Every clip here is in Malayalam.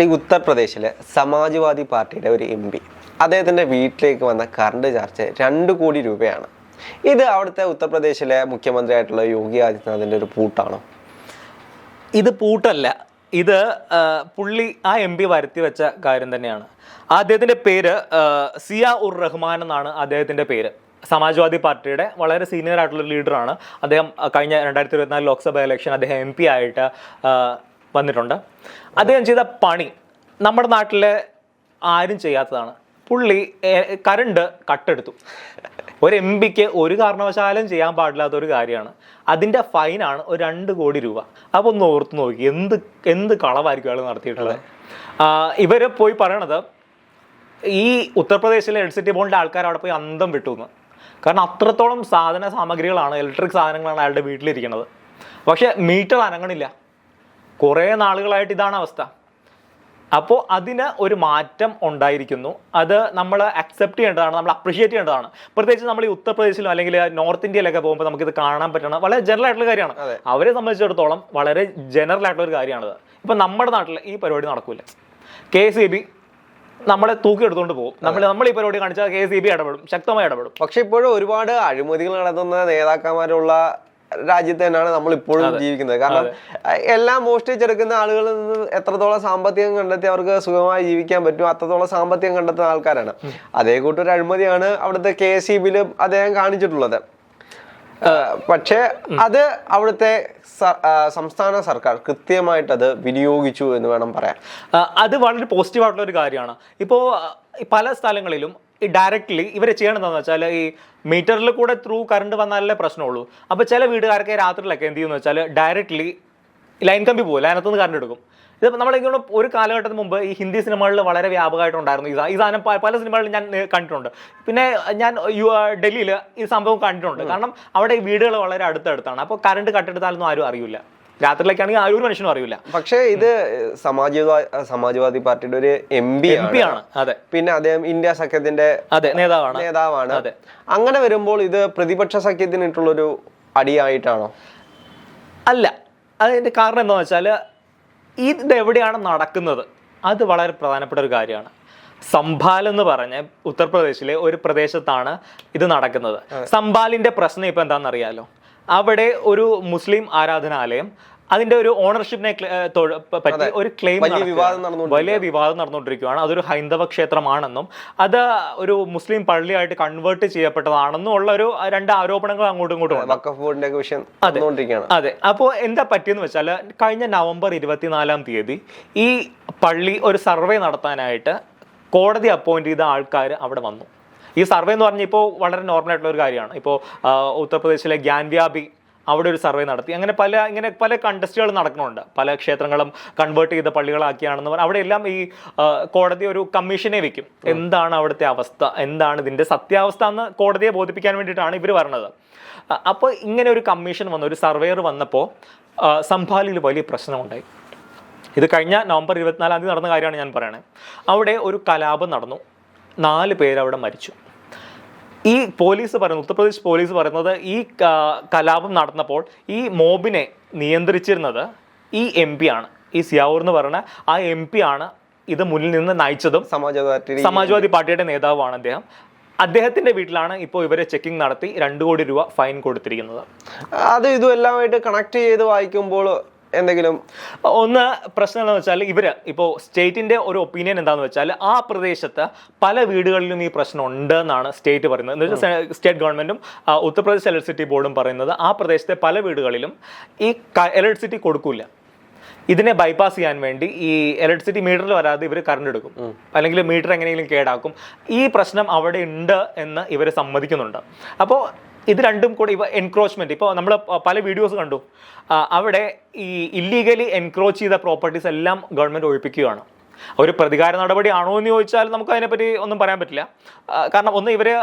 ഈ ഉത്തർപ്രദേശിലെ സമാജ്വാദി പാർട്ടിയുടെ ഒരു എം പി അദ്ദേഹത്തിന്റെ വീട്ടിലേക്ക് വന്ന കറണ്ട് ചാർജ് രണ്ട് കോടി രൂപയാണ്. ഇത് അവിടുത്തെ ഉത്തർപ്രദേശിലെ മുഖ്യമന്ത്രിയായിട്ടുള്ള യോഗി ആദിത്യനാഥിന്റെ ഒരു പൂട്ടാണോ? ഇത് പൂട്ടല്ല. ഇത് പുള്ളി ആ എം പി വരുത്തി വെച്ച കാര്യം തന്നെയാണ്. അദ്ദേഹത്തിന്റെ പേര് സിയ ഉർ റഹ്മാൻ എന്നാണ് അദ്ദേഹത്തിന്റെ പേര്. സമാജ്വാദി പാർട്ടിയുടെ വളരെ സീനിയർ ആയിട്ടുള്ള ലീഡറാണ് അദ്ദേഹം കഴിഞ്ഞ രണ്ടായിരത്തി ഇരുപത്തിനാല് ലോക്സഭ ഇലക്ഷൻ അദ്ദേഹം എം പി ആയിട്ട് വന്നിട്ടുണ്ട്. അദ്ദേഹം ചെയ്ത പണി നമ്മുടെ നാട്ടിലെ ആരും ചെയ്യാത്തതാണ്. പുള്ളി കരണ്ട് കട്ടെടുത്തു. ഒരു എം പിക്ക് ഒരു കാരണവശാലും ചെയ്യാൻ പാടില്ലാത്ത ഒരു കാര്യമാണ്. അതിന്റെ ഫൈനാണ് ഒരു രണ്ട് കോടി രൂപ. അപ്പോൾ ഒന്ന് ഓർത്ത് നോക്കി എന്ത് എന്ത് കളവായിരിക്കും അയാൾ നടത്തിയിട്ടുള്ളത്? ഇവരെ പോയി പറയണത് ഈ ഉത്തർപ്രദേശിലെ ഇലക്ട്രിസിറ്റി ബോർഡിന്റെ ആൾക്കാർ അവിടെ പോയി അന്തം വിട്ടു എന്ന് കാരണം അത്രത്തോളം സാധന സാമഗ്രികളാണ് ഇലക്ട്രിക് സാധനങ്ങളാണ് അയാളുടെ വീട്ടിലിരിക്കുന്നത് പക്ഷേ മീറ്റർ അനങ്ങണില്ല. കുറേ നാളുകളായിട്ട് ഇതാണ് അവസ്ഥ. അപ്പോൾ അതിന് ഒരു മാറ്റം ഉണ്ടായിരിക്കുന്നു. അത് നമ്മൾ അക്സെപ്റ്റ് ചെയ്യേണ്ടതാണ് നമ്മൾ അപ്രിഷിയേറ്റ് ചെയ്യേണ്ടതാണ്. പ്രത്യേകിച്ച് നമ്മൾ ഈ ഉത്തർപ്രദേശിലും അല്ലെങ്കിൽ നോർത്ത് ഇന്ത്യയിലൊക്കെ പോകുമ്പോൾ നമുക്കിത് കാണാൻ പറ്റണം വളരെ ജനറൽ ആയിട്ടുള്ള കാര്യമാണ്. അവരെ സംബന്ധിച്ചിടത്തോളം വളരെ ജനറൽ ആയിട്ടുള്ള ഒരു കാര്യമാണത്. ഇപ്പം നമ്മുടെ നാട്ടിൽ ഈ പരിപാടി നടക്കില്ല കെ സി ബി നമ്മളെ തൂക്കിയെടുത്തുകൊണ്ട് പോകും. നമ്മൾ നമ്മൾ ഈ പരിപാടി കാണിച്ചാൽ കെ സി ബി ഇടപെടും ശക്തമായി ഇടപെടും. പക്ഷെ ഇപ്പോഴും ഒരുപാട് അഴിമതികൾ നടത്തുന്ന നേതാക്കന്മാരുള്ള രാജ്യത്ത് തന്നെയാണ് നമ്മൾ ഇപ്പോഴും ജീവിക്കുന്നത്. കാരണം എല്ലാം മോഷ്ടിച്ചെടുക്കുന്ന ആളുകളിൽ നിന്ന് എത്രത്തോളം സാമ്പത്തികം കണ്ടെത്തി അവർക്ക് സുഖമായി ജീവിക്കാൻ പറ്റും അത്രത്തോളം സാമ്പത്തികം കണ്ടെത്തുന്ന ആൾക്കാരാണ്. അതേ കൂട്ടൊരു അഴിമതിയാണ് അവിടുത്തെ കെ എസ് അദ്ദേഹം കാണിച്ചിട്ടുള്ളത്. പക്ഷേ അത് അവിടുത്തെ സംസ്ഥാന സർക്കാർ കൃത്യമായിട്ട് അത് വിനിയോഗിച്ചു എന്ന് വേണം പറയാൻ. അത് വളരെ പോസിറ്റീവ് ആയിട്ടുള്ള ഒരു കാര്യമാണ്. ഇപ്പോൾ പല സ്ഥലങ്ങളിലും ഈ ഡയറക്റ്റ്ലി ഇവർ ചെയ്യണമെന്ന് വെച്ചാൽ ഈ മീറ്ററിൽ കൂടെ ത്രൂ കറണ്ട് വന്നാലേ പ്രശ്നമുള്ളൂ. അപ്പോൾ ചില വീടുകാർക്ക് രാത്രിയിലൊക്കെ എന്ത് ചെയ്യുമെന്ന് വെച്ചാൽ ഡയറക്റ്റ്ലി ലൈൻ കമ്പി പോകും ലൈനത്തുനിന്ന് കറണ്ട് എടുക്കും. ഇത് നമ്മളിങ്ങനെ ഒരു കാലഘട്ടത്തിന് മുമ്പ് ഈ ഹിന്ദി സിനിമകളിൽ വളരെ വ്യാപകമായിട്ടുണ്ടായിരുന്നു ഈ ഈ സാധനം പല സിനിമകളിലും ഞാൻ കണ്ടിട്ടുണ്ട്. പിന്നെ ഞാൻ ഡൽഹിയിൽ ഈ സംഭവം കണ്ടിട്ടുണ്ട്. കാരണം അവിടെ വീടുകൾ വളരെ അടുത്തടുത്താണ്. അപ്പോൾ കറണ്ട് കട്ടെടുത്താലൊന്നും ആരും അറിയില്ല രാത്രിയിലേക്കാണെങ്കിൽ ആരും ഒരു മനുഷ്യനും അറിയില്ല. പക്ഷേ ഇത് സമാജ്വാദി സമാജ്വാദി പാർട്ടിയുടെ ഒരു എം പി എം പി ആണ്. അതെ. പിന്നെ അദ്ദേഹം ഇന്ത്യ സഖ്യത്തിന്റെ അതെ നേതാവാണ്. നേതാവാണ്. അതെ. അങ്ങനെ വരുമ്പോൾ ഇത് പ്രതിപക്ഷ സഖ്യത്തിനിട്ടുള്ളൊരു അടിയായിട്ടാണോ? അല്ല. അതിന്റെ കാരണം എന്താണെന്ന് വെച്ചാൽ ഇത് എവിടെയാണ് നടക്കുന്നത്? അത് വളരെ പ്രധാനപ്പെട്ട ഒരു കാര്യമാണ്. സംഭാൽ എന്ന് പറഞ്ഞ ഉത്തർപ്രദേശിലെ ഒരു പ്രദേശത്താണ് ഇത് നടക്കുന്നത്. സംഭാലിന്റെ പ്രശ്നം ഇപ്പൊ എന്താണെന്ന് അറിയാലോ അവിടെ ഒരു മുസ്ലിം ആരാധനാലയം അതിന്റെ ഒരു ഓണർഷിപ്പിനെ പറ്റി ഒരു ക്ലെയിം വലിയ വിവാദം നടന്നുകൊണ്ടിരിക്കുകയാണ്. അതൊരു ഹൈന്ദവ ക്ഷേത്രമാണെന്നും അത് ഒരു മുസ്ലിം പള്ളിയായിട്ട് കൺവേർട്ട് ചെയ്യപ്പെട്ടതാണെന്നും ഉള്ള ഒരു രണ്ട് ആരോപണങ്ങൾ അങ്ങോട്ടും ഇങ്ങോട്ടും വിഷയം അതെ. അപ്പോൾ എന്താ പറ്റിയെന്ന് വെച്ചാൽ കഴിഞ്ഞ നവംബർ ഇരുപത്തിനാലാം തീയതി ഈ പള്ളി ഒരു സർവേ നടത്താനായിട്ട് കോടതി അപ്പോയിന്റ് ചെയ്ത ആൾക്കാർ അവിടെ വന്നു. ഈ സർവേ എന്ന് പറഞ്ഞാൽ ഇപ്പോൾ വളരെ നോർമൽ ആയിട്ടുള്ള ഒരു കാര്യമാണ്. ഇപ്പോൾ ഉത്തർപ്രദേശിലെ ഗ്യാൻവ്യാപി അവിടെ ഒരു സർവേ നടത്തി. അങ്ങനെ പല ഇങ്ങനെ പല കണ്ടസ്റ്റുകൾ നടക്കുന്നുണ്ട്. പല ക്ഷേത്രങ്ങളും കൺവേർട്ട് ചെയ്ത പള്ളികളാക്കിയാണെന്ന് പറഞ്ഞാൽ അവിടെ എല്ലാം ഈ കോടതി ഒരു കമ്മീഷനെ വെക്കും. എന്താണ് അവിടുത്തെ അവസ്ഥ? എന്താണ് ഇതിന്റെ സത്യാവസ്ഥ എന്ന് കോടതിയെ ബോധിപ്പിക്കാൻ വേണ്ടിയിട്ടാണ് ഇവർ പറഞ്ഞത് അപ്പോൾ ഇങ്ങനെ ഒരു കമ്മീഷൻ വന്നു ഒരു സർവേയർ വന്നപ്പോൾ സംഭാലിയിൽ വലിയ പ്രശ്നമുണ്ടായി. ഇത് കഴിഞ്ഞ നവംബർ ഇരുപത്തിനാലാം തീയതി നടന്ന കാര്യമാണ് ഞാൻ പറയുന്നത് അവിടെ ഒരു കലാപം നടന്നു. നാല് പേരവിടെ മരിച്ചു. ഈ പോലീസ് പറയുന്നത് ഉത്തർപ്രദേശ് പോലീസ് പറയുന്നത് ഈ കലാപം നടന്നപ്പോൾ ഈ മോബിനെ നിയന്ത്രിച്ചിരുന്നത് ഈ എം പി ആണ്. ഈ സിയാവൂർ എന്ന് പറയുന്ന ആ എം പി ആണ് ഇത് മുന്നിൽ നിന്ന് നയിച്ചതും സമാജ്വാദി സമാജ്വാദി പാർട്ടിയുടെ നേതാവാണ് അദ്ദേഹം. അദ്ദേഹത്തിന്റെ വീട്ടിലാണ് ഇപ്പോൾ ഇവരെ ചെക്കിംഗ് നടത്തി രണ്ടു കോടി രൂപ ഫൈൻ കൊടുത്തിരിക്കുന്നത്. അത് ഇതും എല്ലാമായിട്ട് കണക്ട് ചെയ്ത് വായിക്കുമ്പോൾ എന്തെങ്കിലും? ഒന്ന് പ്രശ്നം എന്താണെന്ന് വെച്ചാൽ ഇവർ ഇപ്പോൾ സ്റ്റേറ്റിന്റെ ഒരു ഒപ്പീനിയൻ എന്താണെന്ന് വെച്ചാൽ ആ പ്രദേശത്ത് പല വീടുകളിലും ഈ പ്രശ്നം ഉണ്ട് എന്നാണ് സ്റ്റേറ്റ് പറയുന്നത്. എന്ന് വെച്ചാൽ സ്റ്റേറ്റ് ഗവൺമെന്റും ഉത്തർപ്രദേശ് ഇലക്ട്രിസിറ്റി ബോർഡും പറയുന്നത് ആ പ്രദേശത്തെ പല വീടുകളിലും ഈ ഇലക്ട്രിസിറ്റി കൊടുക്കില്ല ഇതിനെ ബൈപ്പാസ് ചെയ്യാൻ വേണ്ടി ഈ ഇലക്ട്രിസിറ്റി മീറ്ററിൽ വരാതെ ഇവർ കറണ്ട് എടുക്കും. അല്ലെങ്കിൽ മീറ്റർ എങ്ങനെയെങ്കിലും കേടാക്കും. ഈ പ്രശ്നം അവിടെ ഉണ്ട് എന്ന് ഇവർ സമ്മതിക്കുന്നുണ്ട്. അപ്പോൾ ഇത് രണ്ടും കൂടെ ഇവ എൻക്രോച്ച്മെന്റ് ഇപ്പോൾ നമ്മൾ പല വീഡിയോസ് കണ്ടു. അവിടെ ഈ ഇല്ലീഗലി എൻക്രോച്ച് ചെയ്ത പ്രോപ്പർട്ടീസ് എല്ലാം ഗവൺമെന്റ് ഒഴിപ്പിക്കുകയാണ്. ഒരു പ്രതികാര നടപടി ആണോ എന്ന് ചോദിച്ചാൽ നമുക്ക് അതിനെപ്പറ്റി ഒന്നും പറയാൻ പറ്റില്ല. കാരണം ഒന്ന് ഇവരെ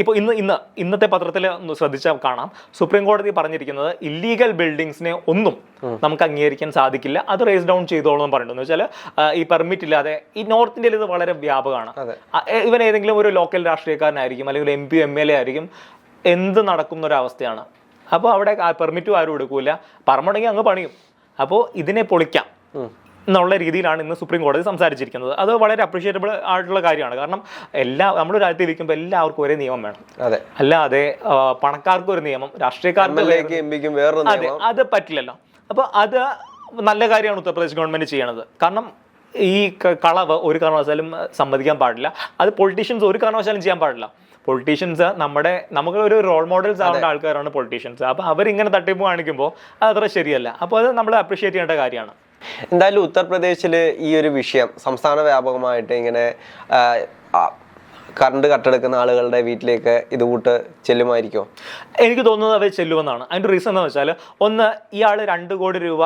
ഇപ്പോൾ ഇന്ന് ഇന്ന് ഇന്നത്തെ പത്രത്തിൽ ഒന്ന് ശ്രദ്ധിച്ചാൽ കാണാം. സുപ്രീം കോടതി പറഞ്ഞിരിക്കുന്നത് ഇല്ലീഗൽ ബിൽഡിങ്സിനെ ഒന്നും നമുക്ക് അംഗീകരിക്കാൻ സാധിക്കില്ല. അത് റേസ് ഡൗൺ ചെയ്തോളൂ എന്ന് പറയുന്നത് എന്ന് വെച്ചാൽ ഈ പെർമിറ്റ് ഇല്ലാതെ ഈ നോർത്ത് ഇന്ത്യയിൽ ഇത് വളരെ വ്യാപകമാണ്. ഇവൻ ഏതെങ്കിലും ഒരു ലോക്കൽ രാഷ്ട്രീയക്കാരനായിരിക്കും അല്ലെങ്കിൽ M P M L A ആയിരിക്കും എന്ത് നടക്കുന്ന ഒരവസ്ഥയാണ് അപ്പോൾ അവിടെ പെർമിറ്റും ആരും എടുക്കൂല. പറമ്പുണ്ടെങ്കിൽ അങ്ങ് പണിയും. അപ്പോൾ ഇതിനെ പൊളിക്കാം. എന്നുള്ള രീതിയിലാണ് ഇന്ന് സുപ്രീം കോടതി സംസാരിച്ചിരിക്കുന്നത്. അത് വളരെ അപ്രീഷിയേറ്റബിൾ ആയിട്ടുള്ള കാര്യമാണ്. കാരണം എല്ലാ നമ്മുടെ രാജ്യത്ത് ഇരിക്കുമ്പോൾ എല്ലാവർക്കും ഒരേ നിയമം വേണം. അതെ. അല്ലാതെ പണക്കാർക്ക് ഒരു നിയമം രാഷ്ട്രീയക്കാർക്ക് അതെ അത് പറ്റില്ലല്ലോ. അപ്പോൾ അത് നല്ല കാര്യമാണ് ഉത്തർപ്രദേശ് ഗവൺമെന്റ് ചെയ്യണത്. കാരണം ഈ കളവ് ഒരു കാരണവശാലും സമ്മതിക്കാൻ പാടില്ല. അത് പൊളിറ്റീഷ്യൻസ് ഒരു കാരണവശാലും ചെയ്യാൻ പാടില്ല. പൊളിറ്റീഷ്യൻസ് നമ്മുടെ നമുക്ക് ഒരു റോൾ മോഡൽസ് ആവേണ്ട ആൾക്കാരാണ് പൊളിറ്റീഷ്യൻസ് അപ്പോൾ അവരിങ്ങനെ തട്ടിപ്പ് കാണിക്കുമ്പോൾ അത് അത്ര ശരിയല്ല. അപ്പോൾ അത് നമ്മൾ അപ്രീഷിയേറ്റ് ചെയ്യേണ്ട കാര്യമാണ്. എന്തായാലും ഉത്തർപ്രദേശിൽ ഈ ഒരു വിഷയം സംസ്ഥാന വ്യാപകമായിട്ട് ഇങ്ങനെ കറണ്ട് കട്ടെടുക്കുന്ന ആളുകളുടെ വീട്ടിലേക്ക് ഇത് കൂട്ട് ചെല്ലുമായിരിക്കും? എനിക്ക് തോന്നുന്നത് അവർ ചെല്ലുമെന്നാണ്. അതിന്റെ റീസൺ എന്ന് വെച്ചാൽ ഒന്ന് ഇയാൾ രണ്ട് കോടി രൂപ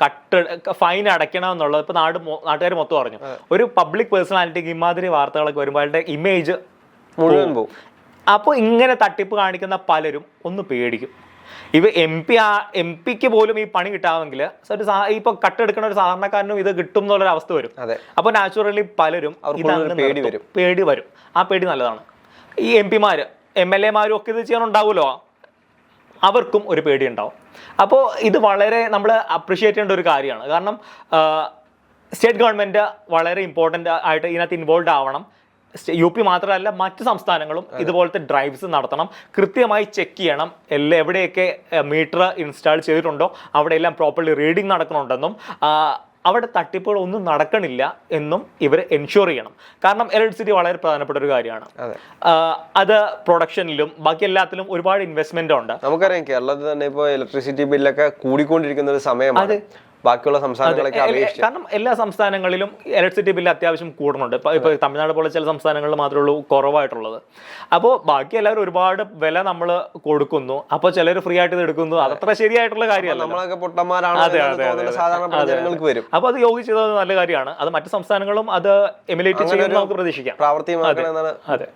കട്ട് ഫൈൻ അടയ്ക്കണം എന്നുള്ളത് ഇപ്പൊ നാട് നാട്ടുകാർ മൊത്തം പറഞ്ഞു ഒരു പബ്ലിക് പേഴ്സണാലിറ്റിക്ക് ഇമാതിരി വാർത്തകളൊക്കെ വരുമ്പോൾ അയാളുടെ ഇമേജ് മുഴുവൻ പോവും. അപ്പോൾ ഇങ്ങനെ തട്ടിപ്പ് കാണിക്കുന്ന പലരും ഒന്ന് പേടിക്കും. ഇവ എം പി ആ എം പിക്ക് പോലും ഈ പണി കിട്ടാമെങ്കിൽ ഒരു ഇപ്പൊ കട്ടെടുക്കുന്ന ഒരു സാധാരണക്കാരനും ഇത് കിട്ടും എന്നുള്ളൊരു അവസ്ഥ വരും. അതെ. അപ്പോൾ നാച്ചുറലി പലരും പേടി വരും. പേടി വരും. ആ പേടി നല്ലതാണ്. ഈ എം പിമാര് എം എൽ എമാരും ഒക്കെ ഇത് ചെയ്യാനുണ്ടാവുമല്ലോ അവർക്കും ഒരു പേടി ഉണ്ടാവും. അപ്പോൾ ഇത് വളരെ നമ്മൾ അപ്രിഷിയേറ്റ് ചെയ്യേണ്ട ഒരു കാര്യമാണ്. കാരണം സ്റ്റേറ്റ് ഗവൺമെന്റ് വളരെ ഇമ്പോർട്ടന്റ് ആയിട്ട് ഇതിനകത്ത് ഇൻവോൾവ് ആവണം. യു പി മാത്രമല്ല മറ്റ് സംസ്ഥാനങ്ങളും ഇതുപോലത്തെ ഡ്രൈവ്സ് നടത്തണം. കൃത്യമായി ചെക്ക് ചെയ്യണം. എല്ലാ എവിടെയൊക്കെ മീറ്റർ ഇൻസ്റ്റാൾ ചെയ്തിട്ടുണ്ടോ അവിടെയെല്ലാം പ്രോപ്പർലി റീഡിംഗ് നടക്കുന്നുണ്ടെന്നും അവിടെ തട്ടിപ്പുകൾ ഒന്നും നടക്കണില്ല എന്നും ഇവർ എൻഷുർ ചെയ്യണം. കാരണം ഇലക്ട്രിസിറ്റി വളരെ പ്രധാനപ്പെട്ട ഒരു കാര്യമാണ്. അതെ. അത് പ്രൊഡക്ഷനിലും ബാക്കി എല്ലാത്തിലും ഒരുപാട് ഇൻവെസ്റ്റ്മെന്റ് ഉണ്ട്. നമുക്കറിയാം കേരളത്തിൽ തന്നെ ഇപ്പോൾ ഇലക്ട്രിസിറ്റി ബില്ലൊക്കെ കൂടിക്കൊണ്ടിരിക്കുന്ന ഒരു സമയമാണ്. ബാക്കിയുള്ള സംസ്ഥാനങ്ങളൊക്കെ അപേക്ഷിച്ച്. കാരണം എല്ലാ സംസ്ഥാനങ്ങളിലും ഇലക്ട്രിസിറ്റി ബില്ല് അത്യാവശ്യം കൂടുന്നുണ്ട്. ഇപ്പൊ തമിഴ്നാട് പോലെ ചില സംസ്ഥാനങ്ങളിൽ മാത്രമേ ഉള്ളൂ കുറവായിട്ടുള്ളത്. അപ്പോൾ ബാക്കി എല്ലാവരും ഒരുപാട് വില നമ്മൾ കൊടുക്കുന്നു. അപ്പോൾ ചിലർ ഫ്രീ ആയിട്ട് ഇത് എടുക്കുന്നു. അതത്ര ശരിയായിട്ടുള്ള കാര്യമല്ല നമ്മളൊക്കെ പൊട്ടന്മാരാണ്. സാധാരണ. ജനങ്ങൾക്ക് വരും. അപ്പോൾ അത് യോഗി ചെയ്തത് നല്ല കാര്യമാണ്. അത് മറ്റു സംസ്ഥാനങ്ങളും അത് എമിലേറ്റ് ചെയ്യുമെന്ന് നമുക്ക് പ്രതീക്ഷിക്കാം. പ്രാവർത്തികമാക്കണം അതെ.